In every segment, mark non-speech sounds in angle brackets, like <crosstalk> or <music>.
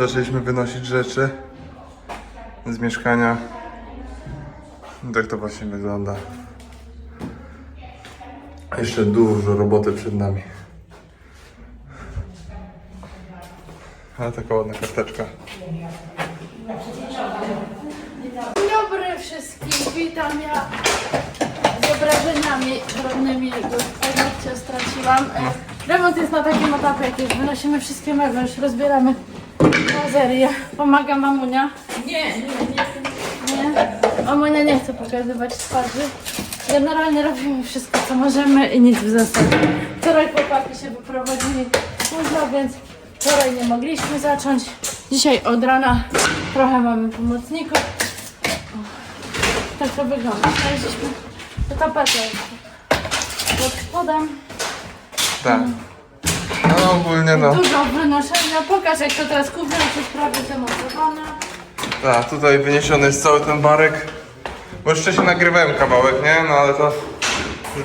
Zaczęliśmy wynosić rzeczy z mieszkania. Tak to właśnie wygląda. Jeszcze dużo roboty przed nami. Ale taka ładna karteczka. Dzień dobry wszystkim, witam ja z obrażeniami rodnymi, bo paznokcie straciłam. E, Remont jest na takim etapie, jak już wynosimy wszystkie meble, już rozbieramy bazerię. Pomaga mamunia. Nie, nie, nie. nie. Mamunia nie chce pokazywać twarzy. Generalnie robimy wszystko, co możemy i nic w zasadzie. Wczoraj chłopaki się wyprowadzili późno, więc wczoraj nie mogliśmy zacząć. Dzisiaj od rana trochę mamy pomocników. Tak to wygląda. Znaleźliśmy tę tapetę pod spodem. Tak. No ogólnie no. Dużo wynoszenia. Pokaż jak to teraz kupię, już jest prawie zamontowane. Tak, tutaj wyniesiony jest cały ten barek. Bo już wcześniej nagrywałem kawałek, nie? No ale to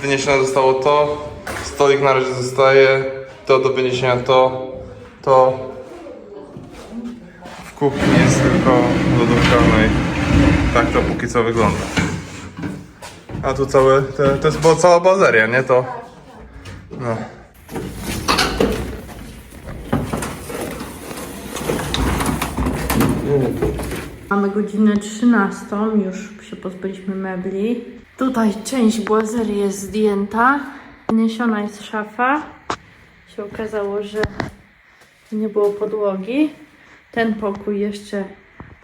wyniesione zostało to. Stolik na razie zostaje. To do wyniesienia to. To. W kuchni jest tylko lodówka, no i tak to póki co wygląda. A tu całe, te, to jest była cała bazeria, nie? To. No. Mamy godzinę 13, już się pozbyliśmy mebli. Tutaj część błazerii jest zdjęta. Wyniesiona jest szafa. Się okazało, że nie było podłogi. Ten pokój jeszcze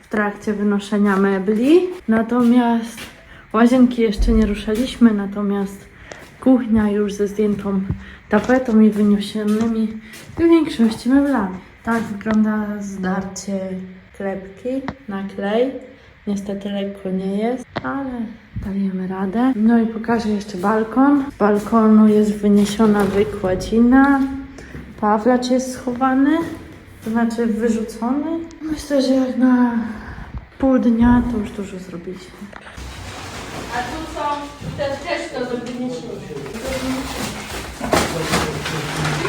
w trakcie wynoszenia mebli. Natomiast łazienki jeszcze nie ruszaliśmy, natomiast kuchnia już ze zdjętą tapetą i wyniesionymi w większości meblami. Tak wygląda zdarcie klepki na klej. Niestety lekko nie jest, ale dajemy radę. No i pokażę jeszcze balkon. Z balkonu jest wyniesiona wykładzina. Pawlacz jest schowany, to znaczy wyrzucony. Myślę, że jak na pół dnia to już dużo zrobiliśmy. A tu są te też to do wyniesienia.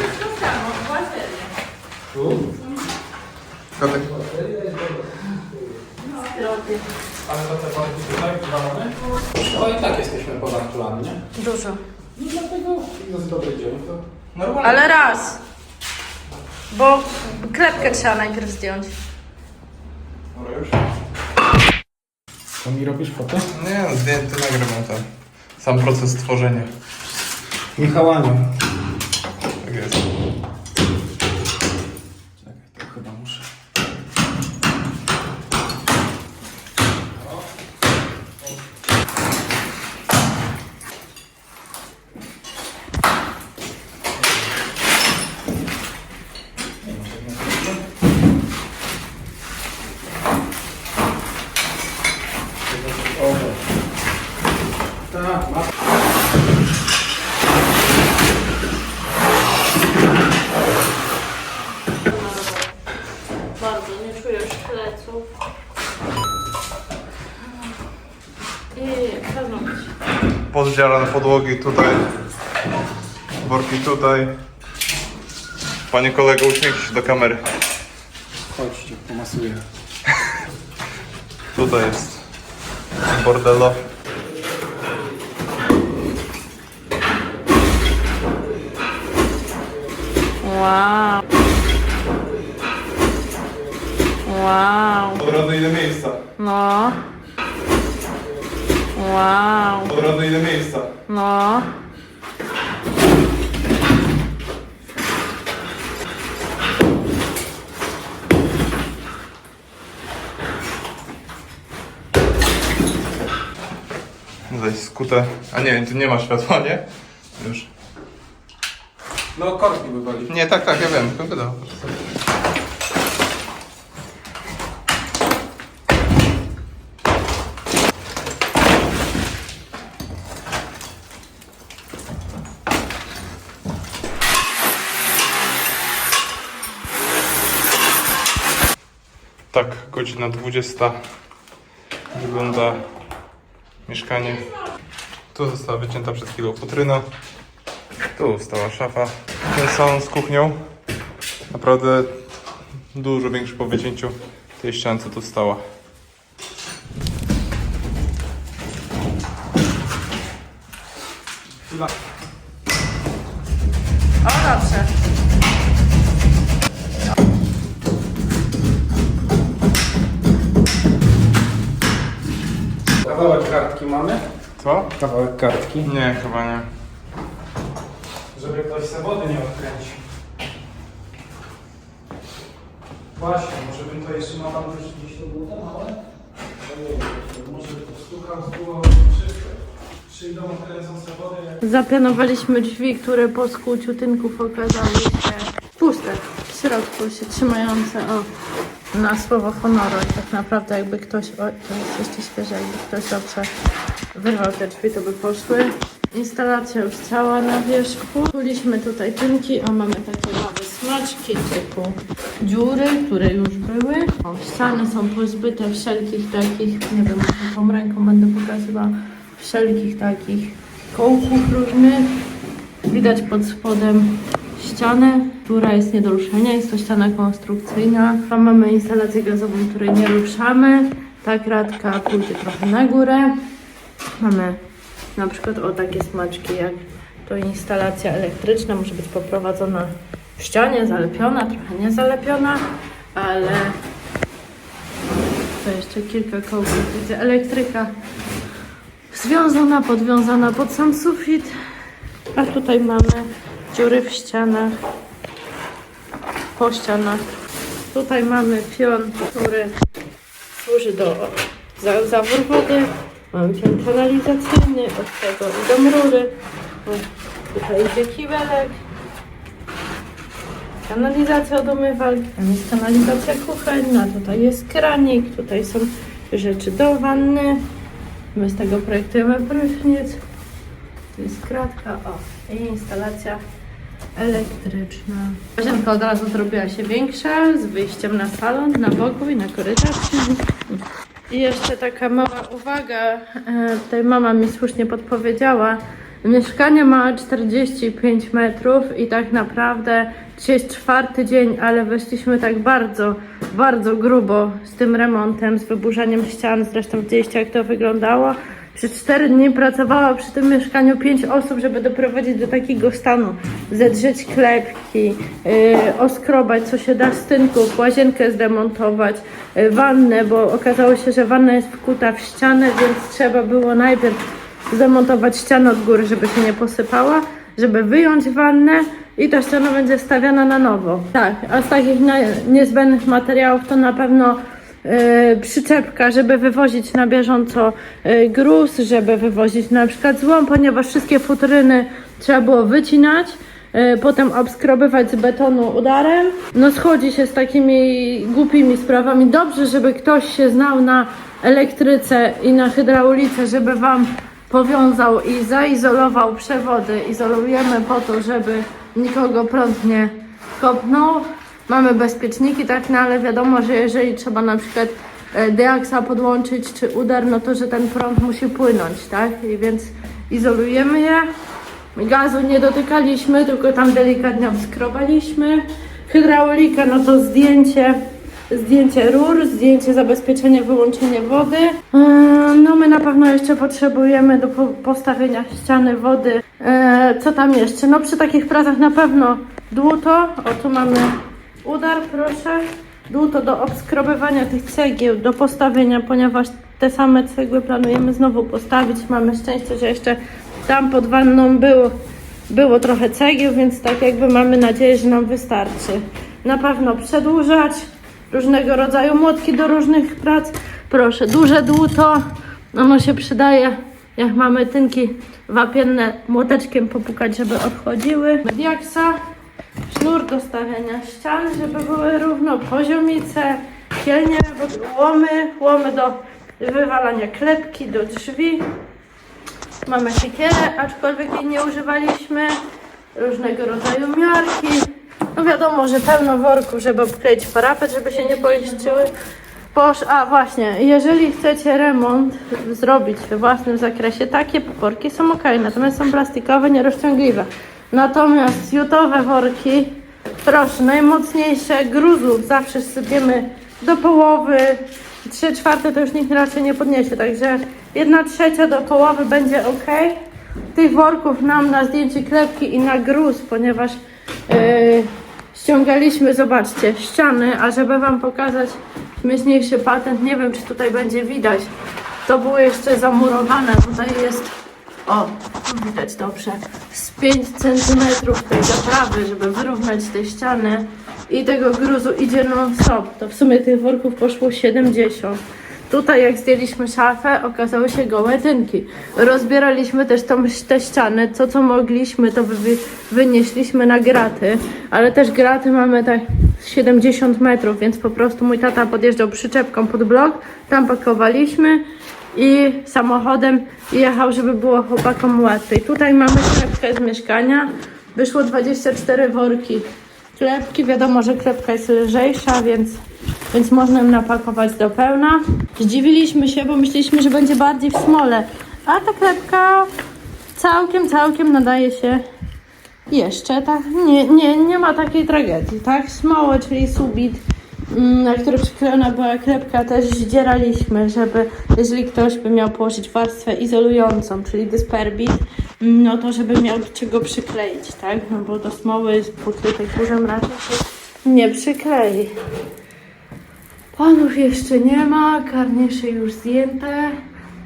Jest to samo, bateria. Kotek. Ale to te warunki tutaj wywalone? No i tak jesteśmy powartulani, nie? Dużo. No dlatego jest dobry dzień, to Normalnie. Ale raz. Bo klepkę trzeba najpierw zdjąć. Dobra, już? To mi robisz fotę? Nie, zdjęty nagrywam tam. Sam proces tworzenia. Michał Anioł. Tak jest. Czekaj, to chyba muszę. Tak, ma. Bardzo, nie czujesz pleców. I paznokcie. Pozdzielane podłogi tutaj. Worki tutaj. Panie kolego, uśmiechnij się do kamery. Chodźcie, pomasuję. <laughs> Tutaj jest bordello. Wow. Wow. Od razu ile miejsca. No. Wow. Od razu ile miejsca. No. Tutaj skute. A nie, tu nie ma światła, nie? Już. No korki wywali. Nie, tak, tak, ja wiem, tylko wydał. Tak, godzina 20. Wygląda mieszkanie. Tu została wycięta przed chwilą futryna. Tu stała szafa. Ten salon z kuchnią. Naprawdę Dużo większy po wycięciu tej ściany, co tu stała. O, dobrze. Co? Kawałek kartki. Nie, chyba nie. Żeby ktoś wody nie odkręcił. Właśnie, może bym to jeszcze mam już gdzieś to było tam, ale... Ojej, Może postukam z głową, czy przyjdą, odkręcą sobie wodę, jak... Zaplanowaliśmy drzwi, które po skłuciu tynków okazały się puste. W środku się trzymające o, na słowo honoru. I tak naprawdę jakby ktoś, o, to jest jeszcze świeże, jakby ktoś dobrze wyrwał te drzwi, to by poszły. Instalacja już cała na wierzchu. Kuliśmy tutaj tynki, o mamy takie małe smaczki typu dziury, które już były. O, ściany są pozbyte wszelkich takich, nie wiem, jaką ręką będę pokazywała, wszelkich takich kołków różnych. Widać pod spodem ścianę, która jest nie do ruszenia. Jest to ściana konstrukcyjna. Tam mamy instalację gazową, której nie ruszamy. Ta kratka pójdzie trochę na górę. Mamy na przykład o takie smaczki, jak to instalacja elektryczna może być poprowadzona w ścianie, zalepiona, trochę nie zalepiona, ale to jeszcze kilka kołków. Widzę elektryka związana, podwiązana pod sam sufit. A tutaj mamy dziury w ścianach, po ścianach. Tutaj mamy pion, który służy do za, zawór wody. Mamy pion kanalizacyjny, od tego idą rury. O, Tutaj idzie kibelek. Kanalizacja do umywalki, tam jest kanalizacja kuchenna, tutaj jest kranik, tutaj są rzeczy do wanny. My z tego projektujemy prysznic. Jest kratka, o, i instalacja elektryczna. Łazienka od razu zrobiła się większa, z wyjściem na salon, na boku i na korytarz. I jeszcze taka mała uwaga, e, tutaj mama mi słusznie podpowiedziała. Mieszkanie ma 45 metrów i tak naprawdę dzisiaj jest czwarty dzień, ale weszliśmy tak bardzo, bardzo grubo z tym remontem, z wyburzaniem ścian. Zresztą widzieliście jak to wyglądało. Przez 4 dni pracowała przy tym mieszkaniu 5 osób, żeby doprowadzić do takiego stanu. Zedrzeć klepki, yy, oskrobać co się da z tynków, łazienkę zdemontować, yy, wannę, bo okazało się, że wanna jest wkuta w ścianę, więc trzeba było najpierw zamontować ścianę od góry, żeby się nie posypała, żeby wyjąć wannę i ta ściana będzie stawiana na nowo. Tak, a z takich niezbędnych materiałów to na pewno przyczepka, żeby wywozić na bieżąco e, gruz, żeby wywozić na przykład złom, ponieważ wszystkie futryny trzeba było wycinać, e, potem obskrobywać z betonu udarem. No schodzi się z takimi głupimi sprawami. Dobrze, żeby ktoś się znał na elektryce i na hydraulice, żeby Wam powiązał i zaizolował przewody. Izolujemy po to, żeby nikogo prąd nie kopnął. Mamy bezpieczniki, tak, no ale wiadomo, że jeżeli trzeba na przykład e, deaksa podłączyć czy udar, no to że ten prąd musi płynąć, tak? I więc izolujemy je. Gazu nie dotykaliśmy, tylko tam delikatnie obskrobaliśmy. Hydraulika, no to zdjęcie, zdjęcie rur, zdjęcie zabezpieczenia, wyłączenie wody. Eee, No my na pewno jeszcze potrzebujemy do po- postawienia ściany wody. Eee, Co tam jeszcze? No przy takich pracach na pewno dłuto. O tu mamy udar, proszę. Dłuto do obskrobywania tych cegieł, do postawienia, ponieważ te same cegły planujemy znowu postawić. Mamy szczęście, że jeszcze tam pod wanną było, było trochę cegieł, więc tak jakby mamy nadzieję, że nam wystarczy. Na pewno przedłużać różnego rodzaju młotki do różnych prac. Proszę, duże dłuto, ono się przydaje, jak mamy tynki wapienne, młoteczkiem popukać, żeby odchodziły. Diaksa, sznur do stawiania ścian, żeby były równo, poziomice, kielnie, łomy, łomy do wywalania klepki do drzwi. Mamy siekierę, aczkolwiek jej nie używaliśmy. Różnego rodzaju miarki. No wiadomo, że pełno worków, żeby obkleić parapet, żeby się nie poiszczyły. Posz, a właśnie, jeżeli chcecie remont zrobić we własnym zakresie, takie worki są ok, natomiast są plastikowe, nierozciągliwe. Natomiast jutowe worki Proszę, najmocniejsze gruzów zawsze sypiemy do połowy. Trzy czwarte to już nikt raczej nie podniesie, także jedna trzecia do połowy będzie ok. Tych worków nam na zdjęcie klepki i na gruz, ponieważ yy, ściągaliśmy, zobaczcie, ściany, a żeby wam pokazać śmieszniejszy patent, nie wiem czy tutaj będzie widać, to było jeszcze zamurowane, tutaj jest o, tu widać dobrze. Z 5 cm tej zaprawy, żeby wyrównać te ściany i tego gruzu idzie non stop. To w sumie tych worków poszło 70. Tutaj jak zdjęliśmy szafę, okazały się gołe tynki. Rozbieraliśmy też tą, te ściany, co co mogliśmy, to wy, wynieśliśmy na graty, ale też graty mamy tak 70 metrów, więc po prostu mój tata podjeżdżał przyczepką pod blok, tam pakowaliśmy i samochodem jechał, żeby było chłopakom łatwiej. Tutaj mamy klepkę z mieszkania. Wyszło 24 worki klepki. Wiadomo, że klepka jest lżejsza, więc, więc można ją napakować do pełna. Zdziwiliśmy się, bo myśleliśmy, że będzie bardziej w smole. A ta klepka całkiem, całkiem nadaje się jeszcze, tak? Nie, nie, nie ma takiej tragedii, tak? Smoło, czyli subit, na który przyklejona była klepka, też zdzieraliśmy, żeby jeżeli ktoś by miał położyć warstwę izolującą, czyli dysperbit, mm, no to żeby miał do czego przykleić, tak? No bo do smoły pokrytej kurzem raczej się nie przyklei. Panów jeszcze nie ma, karniesze już zdjęte.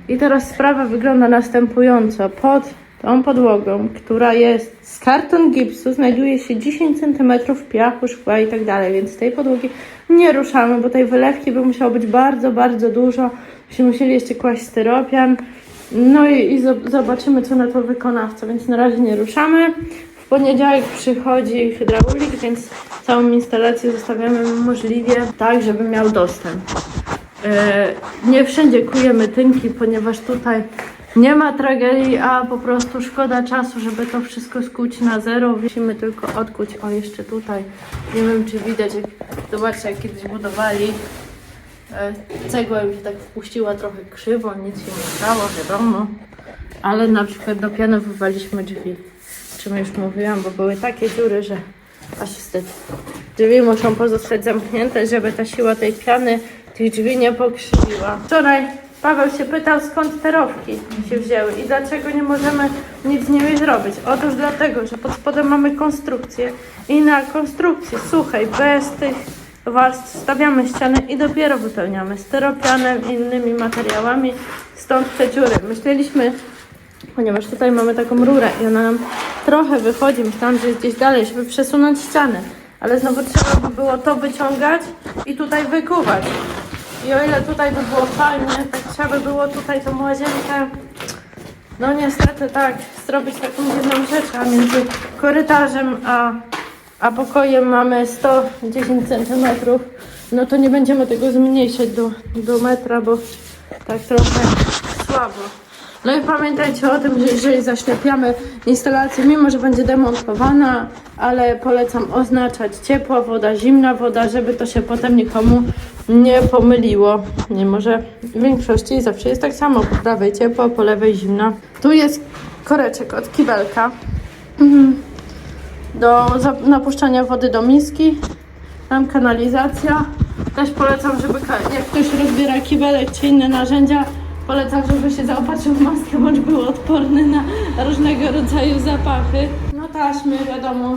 I teraz sprawa wygląda następująco. Pod tą podłogą, która jest z karton gipsu, znajduje się 10 cm piachu, szkła i tak dalej, więc tej podłogi nie ruszamy, bo tej wylewki by musiało być bardzo, bardzo dużo. Byśmy musieli jeszcze kłaść styropian. No i, i zo- zobaczymy, co na to wykonawca, więc na razie nie ruszamy. W poniedziałek przychodzi hydraulik, więc całą instalację zostawiamy możliwie tak, żeby miał dostęp. E, Nie wszędzie kujemy tynki, ponieważ tutaj nie ma tragedii, a po prostu szkoda czasu, żeby to wszystko skuć na zero. Musimy tylko odkuć. O, jeszcze tutaj. Nie wiem, czy widać. Jak, zobaczcie, jak kiedyś budowali. E, Cegła mi się tak wpuściła trochę krzywo, nic się nie stało, wiadomo. Ale na przykład do piany wywaliśmy drzwi. Czym już mówiłam, bo były takie dziury, że aż wstyd. Drzwi muszą pozostać zamknięte, żeby ta siła tej piany tych drzwi nie pokrzywiła. Wczoraj Paweł się pytał, skąd te rowki się wzięły i dlaczego nie możemy nic z nimi zrobić. Otóż dlatego, że pod spodem mamy konstrukcję i na konstrukcji suchej, bez tych warstw stawiamy ścianę i dopiero wypełniamy styropianem i innymi materiałami. Stąd te dziury. Myśleliśmy, ponieważ tutaj mamy taką rurę i ona nam trochę wychodzi, myślałam, że gdzieś dalej, żeby przesunąć ścianę. Ale znowu trzeba by było to wyciągać i tutaj wykuwać. I o ile tutaj by było fajnie, tak trzeba by było tutaj tą łazienkę, no niestety tak, zrobić taką jedną rzecz, a między korytarzem a, a pokojem mamy 110 cm, no to nie będziemy tego zmniejszać do, do metra, bo tak trochę słabo. No i pamiętajcie o tym, że jeżeli zaślepiamy instalację, mimo że będzie demontowana, ale polecam oznaczać ciepła woda, zimna woda, żeby to się potem nikomu nie pomyliło. Mimo, że w większości zawsze jest tak samo, po prawej ciepła, po lewej zimna. Tu jest koreczek od kibelka Mhm. do za- napuszczania wody do miski. Tam kanalizacja. Też polecam, żeby jak ktoś rozbiera kibelek czy inne narzędzia, polecam, żeby się zaopatrzył w maskę, bądź był odporny na różnego rodzaju zapachy. No taśmy, wiadomo,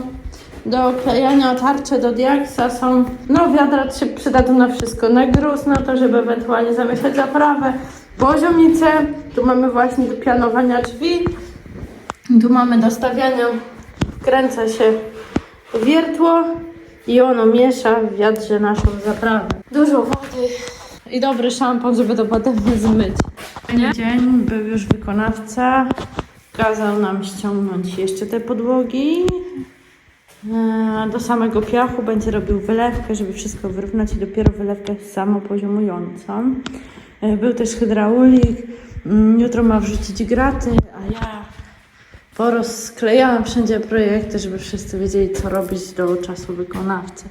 do klejania tarcze do diaksa są, no wiadra się przydadzą na wszystko, na gruz, na to, żeby ewentualnie zamieszać zaprawę, poziomicę, tu mamy właśnie do pianowania drzwi, tu mamy do stawiania, wkręca się wiertło i ono miesza w wiadrze naszą zaprawę. Dużo wody i dobry szampon, żeby to potem <laughs> zmyć. Dzień był już wykonawca, kazał nam ściągnąć jeszcze te podłogi. E, Do samego piachu będzie robił wylewkę, żeby wszystko wyrównać i dopiero wylewkę samopoziomującą. E, Był też hydraulik. Mm, Jutro ma wrzucić graty, a ja porozklejałam wszędzie projekty, żeby wszyscy wiedzieli, co robić do czasu wykonawcy.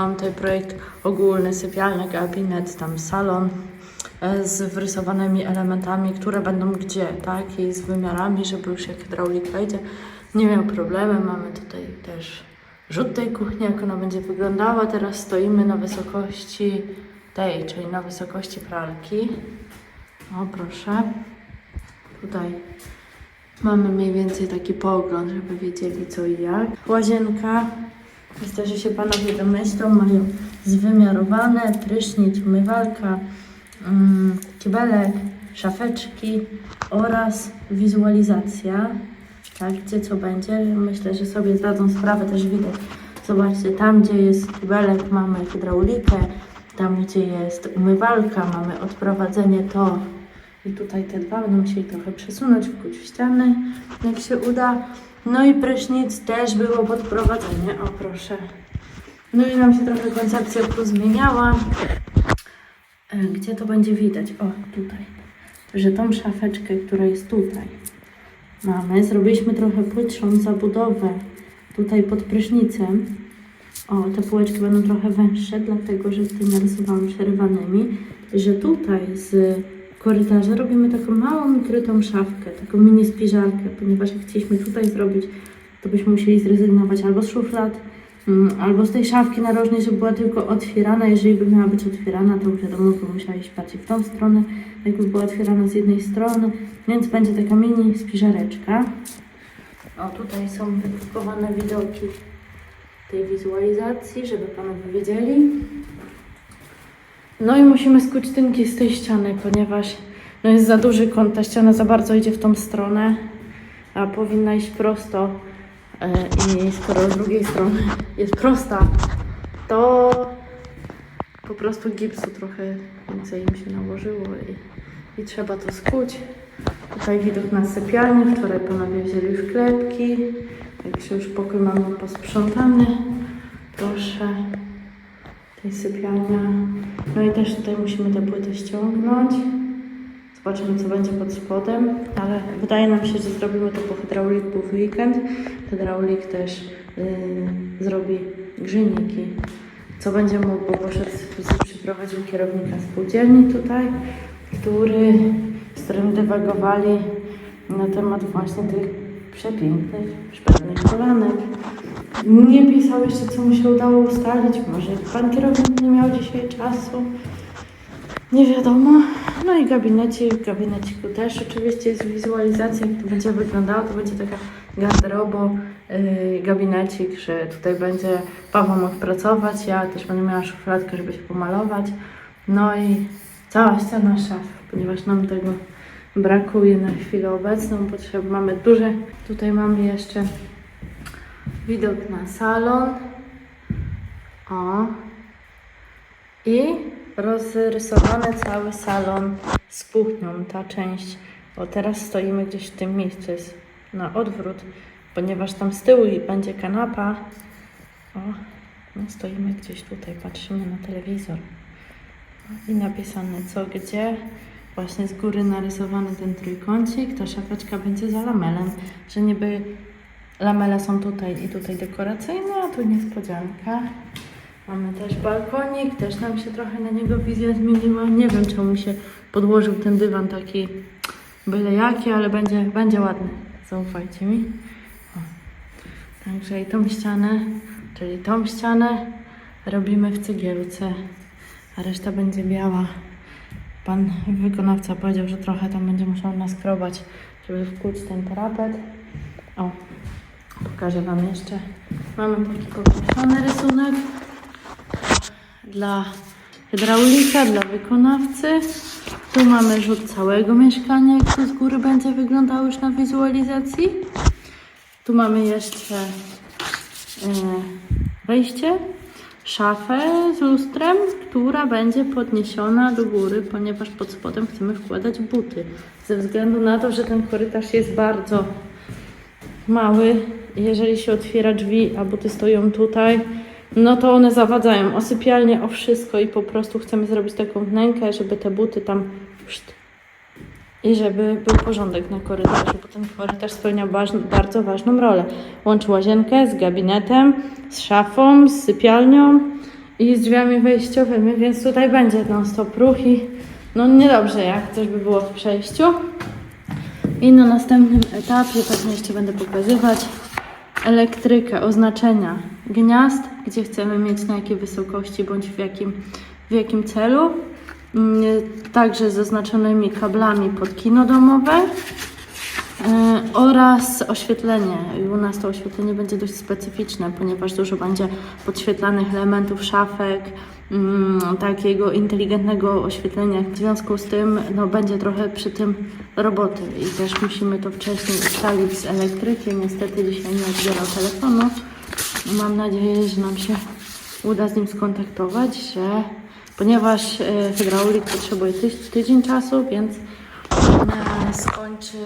Mam tutaj projekt ogólny, sypialny, gabinet, tam salon e, z wrysowanymi elementami, które będą gdzie, tak? I z wymiarami, żeby już jak hydraulik wejdzie, nie miał problemu. Mamy tutaj też rzut tej kuchni, jak ona będzie wyglądała. Teraz stoimy na wysokości tej, czyli na wysokości pralki. O, proszę. Tutaj mamy mniej więcej taki pogląd, żeby wiedzieli co i jak. Łazienka. Myślę, że się panowie domyślą. Mają zwymiarowane, prysznic, umywalka, mm, kibelek, szafeczki oraz wizualizacja. Tak, gdzie co będzie. Myślę, że sobie zdadzą sprawę, też widać. Zobaczcie, tam gdzie jest kibelek mamy hydraulikę, tam gdzie jest umywalka mamy odprowadzenie to i tutaj te dwa będą musieli trochę przesunąć, wkuć w ściany, jak się uda. No i prysznic też było podprowadzenie, o proszę. No i nam się trochę koncepcja tu zmieniała. E, Gdzie to będzie widać? O, tutaj. Że tą szafeczkę, która jest tutaj, mamy. Zrobiliśmy trochę płytszą zabudowę tutaj pod prysznicem. O, te półeczki będą trochę węższe, dlatego że tutaj narysowałam przerywanymi, że tutaj z korytarza robimy taką małą, krytą szafkę, taką mini spiżarkę, ponieważ jak chcieliśmy tutaj zrobić, to byśmy musieli zrezygnować albo z szuflad, mm, albo z tej szafki narożnej, żeby była tylko otwierana. Jeżeli by miała być otwierana, to wiadomo, by musiała iść bardziej w tą stronę, jakby była otwierana z jednej strony, więc będzie taka mini spiżareczka. O, tutaj są wydrukowane widoki tej wizualizacji, żeby panowie wiedzieli. No i musimy skuć tynki z tej ściany, ponieważ no jest za duży kąt, ta ściana za bardzo idzie w tą stronę, a powinna iść prosto. E, I skoro z drugiej strony jest prosta, to po prostu gipsu trochę więcej im się nałożyło i, i trzeba to skuć. Tutaj widok na sypialnię. Wczoraj panowie wzięli już klepki. Także już pokój mamy posprzątany. Proszę. Tej sypialnia. No i też tutaj musimy te płyty ściągnąć. Zobaczymy, co będzie pod spodem, ale wydaje nam się, że zrobimy to po hydrauliku w weekend. Hydraulik też yy, zrobi grzejniki. Co będzie mógł, bo poszedł, przyprowadził kierownika spółdzielni tutaj, który, z którym dywagowali na temat właśnie tych przepięknych, szpetnych kolanek. Nie pisał jeszcze, co mu się udało ustalić. Może pan kierownik nie miał dzisiaj czasu. Nie wiadomo. No i gabinecik, w gabineciku też oczywiście jest wizualizacja, jak to będzie wyglądało. To będzie taka garderobo, yy, gabinecik, że tutaj będzie Paweł mógł pracować, ja też będę miała szufladkę, żeby się pomalować. No i cała ściana szaf, ponieważ nam tego brakuje na chwilę obecną. Potrzeb mamy duże. Tutaj mamy jeszcze widok na salon. O. I rozrysowany cały salon z kuchnią, ta część. Bo teraz stoimy gdzieś w tym miejscu, jest na odwrót, ponieważ tam z tyłu będzie kanapa. O, no stoimy gdzieś tutaj, patrzymy na telewizor. I napisane co gdzie. Właśnie z góry narysowany ten trójkącik. Ta szafeczka będzie za lamelem, że niby lamele są tutaj i tutaj dekoracyjne, a tu niespodzianka. Mamy też balkonik, też nam się trochę na niego wizja zmieniła. Nie wiem, czemu się podłożył ten dywan taki byle jaki, ale będzie, będzie ładny. Zaufajcie mi. O. Także i tą ścianę, czyli tą ścianę robimy w cegiełce, a reszta będzie biała. Pan wykonawca powiedział, że trochę tam będzie musiał naskrobać, żeby wkuć ten parapet. O, pokażę Wam jeszcze. Mamy taki powiększony rysunek dla hydraulika, dla wykonawcy. Tu mamy rzut całego mieszkania, jak to z góry będzie wyglądało już na wizualizacji. Tu mamy jeszcze e, wejście, szafę z lustrem, która będzie podniesiona do góry, ponieważ pod spodem chcemy wkładać buty. Ze względu na to, że ten korytarz jest bardzo mały, jeżeli się otwiera drzwi, a buty stoją tutaj, no to one zawadzają o sypialnię, o wszystko i po prostu chcemy zrobić taką wnękę, żeby te buty tam pszt, i żeby był porządek na korytarzu, bo ten korytarz spełnia baż, bardzo ważną rolę. Łączy łazienkę z gabinetem, z szafą, z sypialnią i z drzwiami wejściowymi, więc tutaj będzie non stop ruch i no niedobrze jak coś by było w przejściu. I na następnym etapie, pewnie jeszcze będę pokazywać, elektrykę, oznaczenia gniazd, gdzie chcemy mieć, na jakiej wysokości bądź w jakim, w jakim celu. Mm, Także zaznaczonymi kablami pod kino domowe. E, oraz oświetlenie. U nas to oświetlenie będzie dość specyficzne, ponieważ dużo będzie podświetlanych elementów, szafek, mm, takiego inteligentnego oświetlenia. W związku z tym no, będzie trochę przy tym roboty i też musimy to wcześniej ustalić z elektrykiem. Niestety dzisiaj nie odbierał telefonu. Mam nadzieję, że nam się uda z nim skontaktować, że ponieważ e, hydraulik potrzebuje tyś, tydzień czasu, więc e, skończy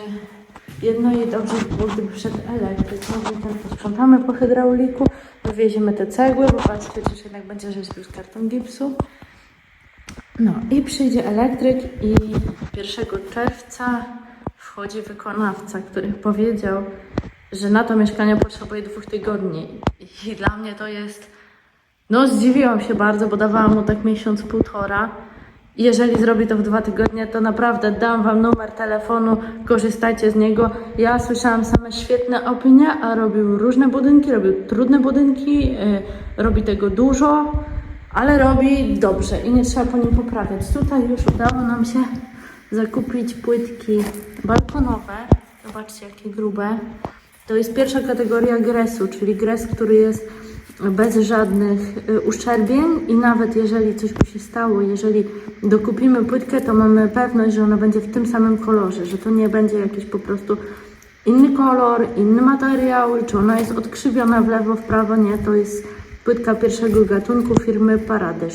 jedno i dobrze by było, gdyby wszedł elektryk. Więc ten posprzątamy po hydrauliku, wywieziemy te cegły, bo patrzcie, czy jednak będzie rzeźbił z karton gipsu. No i przyjdzie elektryk i 1 czerwca wchodzi wykonawca, który powiedział, że na to mieszkanie potrzebuje dwóch tygodni. I dla mnie to jest... No zdziwiłam się bardzo, bo dawałam mu tak miesiąc, półtora. Jeżeli zrobi to w dwa tygodnie, to naprawdę dam wam numer telefonu, korzystajcie z niego. Ja słyszałam same świetne opinie, a robił różne budynki, robił trudne budynki, yy, robi tego dużo, ale robi dobrze i nie trzeba po nim poprawiać. Tutaj już udało nam się zakupić płytki balkonowe. Zobaczcie, jakie grube. To jest pierwsza kategoria gresu, czyli gres, który jest bez żadnych y, uszczerbień i nawet jeżeli coś by się stało, jeżeli dokupimy płytkę, to mamy pewność, że ona będzie w tym samym kolorze, że to nie będzie jakiś po prostu inny kolor, inny materiał, czy ona jest odkrzywiona w lewo, w prawo, nie, to jest płytka pierwszego gatunku firmy Paradyż,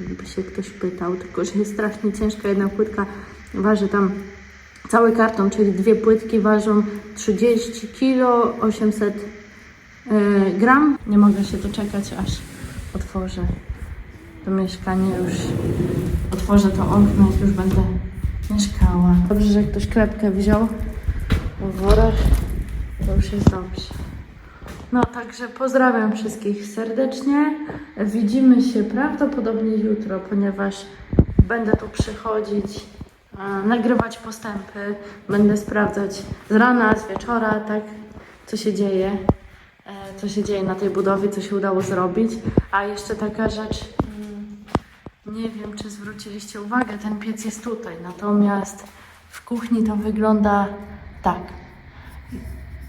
jakby się ktoś pytał, tylko że jest strasznie ciężka, jedna płytka waży tam cały karton, czyli dwie płytki ważą 30 kg, 800 e, gram. Nie mogę się doczekać, aż otworzę to mieszkanie już. Otworzę to okno, jak już będę mieszkała. Dobrze, że ktoś klepkę wziął w worach. To już jest dobrze. No, także pozdrawiam wszystkich serdecznie. Widzimy się prawdopodobnie jutro, ponieważ będę tu przychodzić, nagrywać postępy, będę sprawdzać z rana, z wieczora, tak, co się dzieje, co się dzieje na tej budowie, co się udało zrobić. A jeszcze taka rzecz, mm, nie wiem, czy zwróciliście uwagę, ten piec jest tutaj, natomiast w kuchni to wygląda tak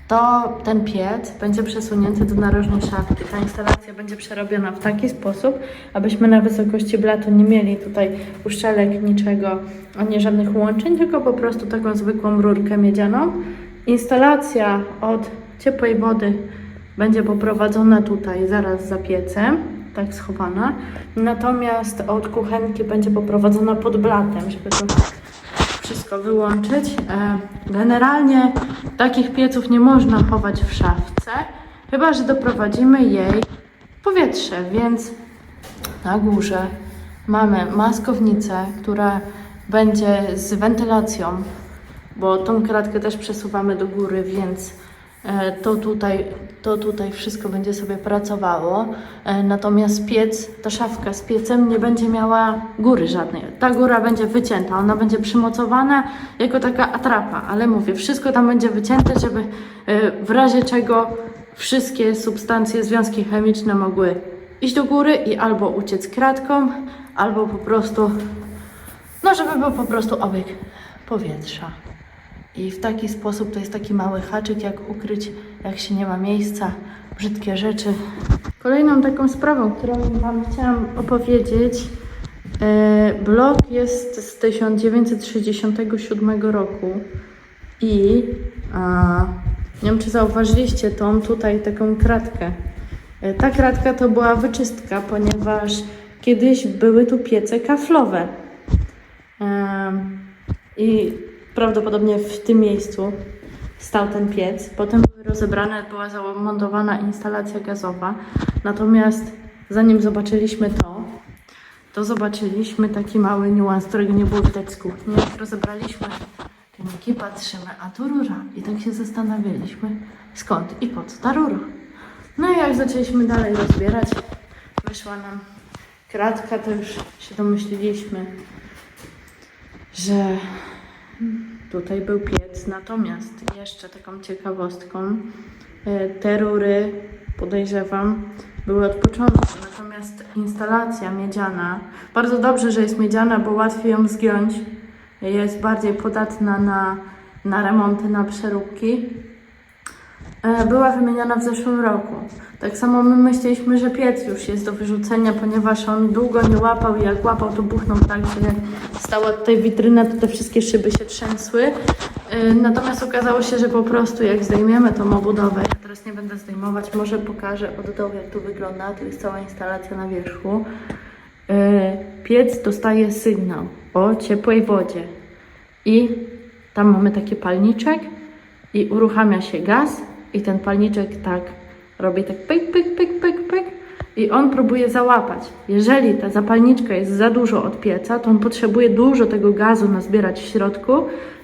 to ten piec będzie przesunięty do narożnej szafki. Ta instalacja będzie przerobiona w taki sposób, abyśmy na wysokości blatu nie mieli tutaj uszczelek, niczego, ani żadnych łączeń, tylko po prostu taką zwykłą rurkę miedzianą. Instalacja od ciepłej wody będzie poprowadzona tutaj, zaraz za piecem, tak schowana. Natomiast od kuchenki będzie poprowadzona pod blatem, żeby to wszystko wyłączyć. E, Generalnie takich pieców nie można chować w szafce, chyba że doprowadzimy jej powietrze, więc na górze mamy maskownicę, która będzie z wentylacją, bo tą kratkę też przesuwamy do góry, więc to tutaj, to tutaj wszystko będzie sobie pracowało. E, Natomiast piec, ta szafka z piecem nie będzie miała góry żadnej. Ta góra będzie wycięta, ona będzie przymocowana jako taka atrapa, ale mówię, wszystko tam będzie wycięte, żeby e, w razie czego wszystkie substancje, związki chemiczne mogły iść do góry i albo uciec kratką, albo po prostu, no żeby był po prostu obieg powietrza. I w taki sposób to jest taki mały haczyk, jak ukryć, jak się nie ma miejsca, brzydkie rzeczy. Kolejną taką sprawą, którą Wam chciałam opowiedzieć, e, blok jest z 1967 roku i a, nie wiem, czy zauważyliście tą tutaj taką kratkę. E, Ta kratka to była wyczystka, ponieważ kiedyś były tu piece kaflowe. Em, I prawdopodobnie w tym miejscu stał ten piec. Potem były rozebrane, była zamontowana instalacja gazowa. Natomiast zanim zobaczyliśmy to, to zobaczyliśmy taki mały niuans, którego nie było widać z kuchni. Jak rozebraliśmy filmiki, patrzymy, a tu rura. I tak się zastanawialiśmy, skąd i po co ta rura. No i jak zaczęliśmy dalej rozbierać, wyszła nam kratka, to już się domyśliliśmy, że tutaj był piec. Natomiast jeszcze taką ciekawostką E, Te rury, podejrzewam, były od początku, natomiast instalacja miedziana, bardzo dobrze, że jest miedziana, bo łatwiej ją zgiąć, jest bardziej podatna na, na remonty, na przeróbki. E, Była wymieniona w zeszłym roku. Tak samo my myśleliśmy, że piec już jest do wyrzucenia, ponieważ on długo nie łapał i jak łapał, to buchnął tak, że jak stała tutaj witryna, to te wszystkie szyby się trzęsły. E, Natomiast okazało się, że po prostu jak zdejmiemy tą obudowę, ja teraz nie będę zdejmować, może pokażę od dołu jak to wygląda, tu jest cała instalacja na wierzchu. E, Piec dostaje sygnał o ciepłej wodzie i tam mamy taki palniczek i uruchamia się gaz i ten palniczek tak robi tak pyk, pyk, pyk, pyk, pyk i on próbuje załapać. Jeżeli ta zapalniczka jest za dużo od pieca, to on potrzebuje dużo tego gazu nazbierać w środku,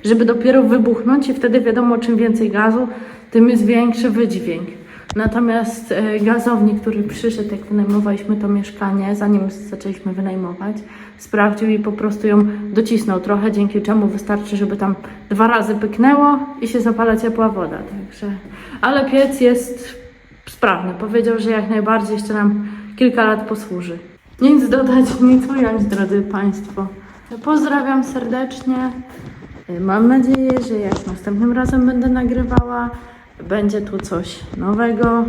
żeby dopiero wybuchnąć i wtedy wiadomo, czym więcej gazu, tym jest większy wydźwięk. Natomiast e, gazownik, który przyszedł, jak wynajmowaliśmy to mieszkanie, zanim zaczęliśmy wynajmować, sprawdził i po prostu ją docisnął trochę, dzięki czemu wystarczy, żeby tam dwa razy pyknęło i się zapala ciepła woda. Także, ale piec jest sprawny. Powiedział, że jak najbardziej jeszcze nam kilka lat posłuży. Nic dodać, <laughs> nic ująć, drodzy Państwo. Pozdrawiam serdecznie. Mam nadzieję, że jak następnym razem będę nagrywała, będzie tu coś nowego, e,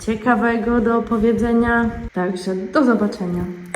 ciekawego do opowiedzenia. Także do zobaczenia.